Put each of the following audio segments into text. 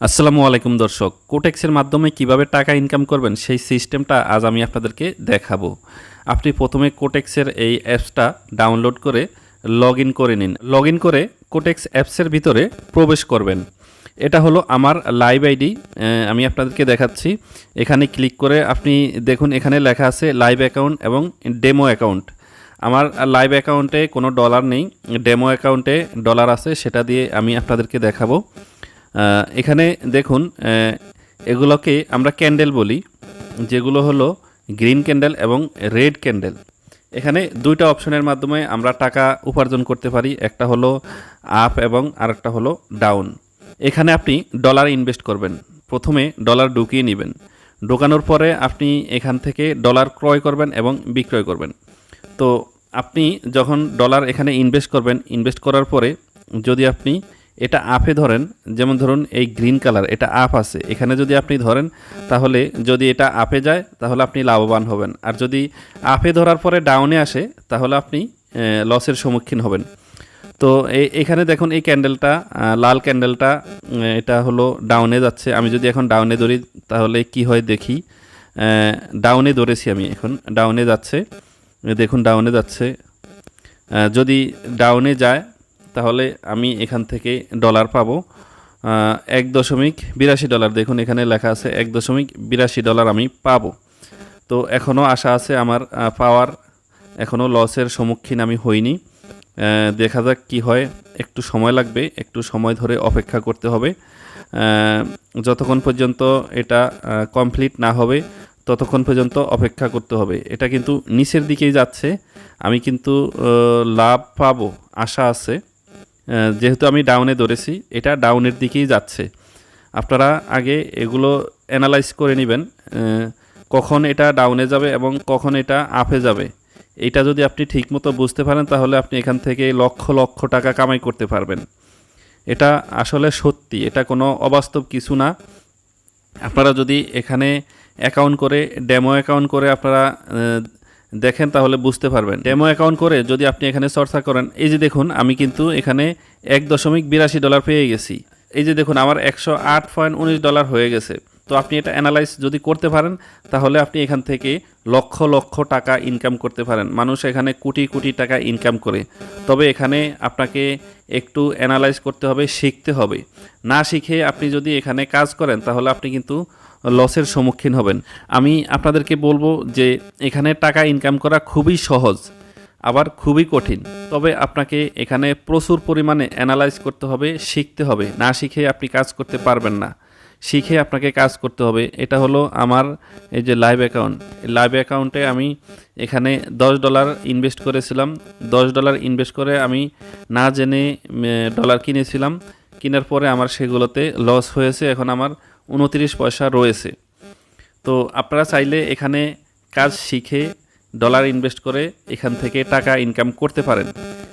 আসসালামু আলাইকুম দর্শক। কোটেক্সের মাধ্যমে কীভাবে টাকা ইনকাম করবেন সেই সিস্টেমটা আজ আমি আপনাদেরকে দেখাবো। আপনি প্রথমে কোটেক্সের এই অ্যাপসটা ডাউনলোড করে লগ করে নিন। লগ করে কোটেক্স অ্যাপসের ভিতরে প্রবেশ করবেন। এটা হলো আমার লাইভ আইডি। আমি আপনাদেরকে দেখাচ্ছি। এখানে ক্লিক করে আপনি দেখুন এখানে লেখা আছে লাইভ অ্যাকাউন্ট এবং ডেমো অ্যাকাউন্ট। আমার লাইভ অ্যাকাউন্টে কোনো ডলার নেই। ডেমো অ্যাকাউন্টে ডলার আছে, সেটা দিয়ে আমি আপনাদেরকে দেখাবো। এখানে দেখুন এগুলোকে আমরা ক্যান্ডেল বলি, যেগুলো হলো গ্রিন ক্যান্ডেল এবং রেড ক্যান্ডেল। এখানে দুইটা অপশনের মাধ্যমে আমরা টাকা উপার্জন করতে পারি, একটা হলো আপ এবং আরেকটা হলো ডাউন। এখানে আপনি ডলার ইনভেস্ট করবেন, প্রথমে ডলার ঢুকিয়ে নেবেন। ঢোকানোর পরে আপনি এখান থেকে ডলার ক্রয় করবেন এবং বিক্রয় করবেন। তো আপনি যখন ডলার এখানে ইনভেস্ট করবেন, ইনভেস্ট করার পরে যদি আপনি এটা আপে ধরেন, যেমন ধরুন এই গ্রিন কালার এটা আপ আছে। এখানে যদি আপনি ধরেন, তাহলে যদি এটা আপে যায়, তাহলে আপনি লাভবান হবেন। আর যদি আপে ধরার পরে ডাউনে আসে, তাহলে আপনি লসের সম্মুখীন হবেন। তো এখানে দেখুন এই ক্যান্ডেলটা লাল ক্যান্ডেলটা এটা হলো ডাউনে যাচ্ছে। আমি যদি এখন ডাউনে ধরি, তাহলে কি হয় দেখি? ডাউনে ধরেছি আমি এখন। ডাউনে যাচ্ছে। দেখুন ডাউনে যাচ্ছে। যদি ডাউনে যায় তাহলে আমি এখান থেকে ডলার পাবো। এক দশমিক বিরাশি ডলার দেখুন এখানে লেখা আছে এক দশমিক বিরাশি ডলার আমি পাবো। তো এখনও আশা আছে আমার পাওয়ার এখনও লসের সম্মুখীন আমি হইনি। দেখা যাক কি হয়, একটু সময় লাগবে, একটু সময় ধরে অপেক্ষা করতে হবে। যতক্ষণ পর্যন্ত এটা কমপ্লিট না হবে, ততক্ষণ পর্যন্ত অপেক্ষা করতে হবে। এটা কিন্তু নিচের দিকেই যাচ্ছে, আমি কিন্তু লাভ পাবো, আশা আছে। যেহেতু আমি ডাউনে ধরেছি, এটা ডাউনের দিকেই যাচ্ছে। আপনারা আগে এগুলো অ্যানালাইজ করে নেবেন কখন এটা ডাউনে যাবে এবং কখন এটা আপে যাবে। এটা যদি আপনি ঠিকমতো বুঝতে পারেন, তাহলে আপনি এখান থেকে লক্ষ লক্ষ টাকা কামাই করতে পারবেন। এটা আসলে সত্যি, এটা কোনো অবাস্তব কিছু না। আপনারা যদি এখানে অ্যাকাউন্ট করে ডেমো অ্যাকাউন্ট করে আপনারা দেখেন তাহলে বুঝতে পারবেন। ডেমো অ্যাকাউন্ট করে যদি আপনি এখানে চর্চা করেন, এই যে দেখুন, আমি কিন্তু এখানে এক দশমিক বিরাশি ডলার পেয়ে গেছি। এই যে দেখুন, আমার একশো আট পয়েন্ট উনিশ ডলার হয়ে গেছে। তো আপনি এটা অ্যানালাইজ যদি করতে পারেন, তাহলে আপনি এখান থেকে লক্ষ লক্ষ টাকা ইনকাম করতে পারেন। মানুষ এখানে কোটি কোটি টাকা ইনকাম করে। তবে এখানে আপনাকে একটু অ্যানালাইজ করতে হবে, শিখতে হবে। না শিখে আপনি যদি এখানে কাজ করেন, তাহলে আপনি কিন্তু লসের সম্মুখীন হবেন। আমি আপনাদেরকে বলব যে এখানে টাকা ইনকাম করা খুবই সহজ, আবার খুবই কঠিন। তবে আপনাকে এখানে প্রচুর পরিমাণে অ্যানালাইজ করতে হবে, শিখতে হবে। না শিখে আপনি কাজ করতে পারবেন না। শিখে আপনাকে কাজ করতে হবে। এটা হলো আমার এই যে লাইভ অ্যাকাউন্ট লাইভ অ্যাকাউন্টে আমি এখানে দশ ডলার ইনভেস্ট করেছিলাম। দশ ডলার ইনভেস্ট করে আমি না জেনে ডলার কিনেছিলাম। কেনার পরে আমার সেগুলোতে লস হয়েছে। এখন আমার উনতিরিশ পয়সা রয়েছে। তো আপনারা চাইলে এখানে কাজ শিখে ডলার ইনভেস্ট করে এখান থেকে টাকা ইনকাম করতে পারেন।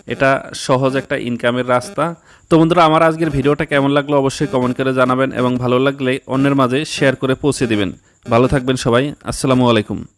এটা সহজ একটা ইনকামের রাস্তা। তো বন্ধুরা, আমার আজকের ভিডিওটা কেমন লাগল অবশ্যই কমেন্ট করে জানাবেন এবং ভালো লাগলে অন্যের মাঝে শেয়ার করে পৌঁছে দিবেন। ভালো থাকবেন সবাই। আসসালামু আলাইকুম।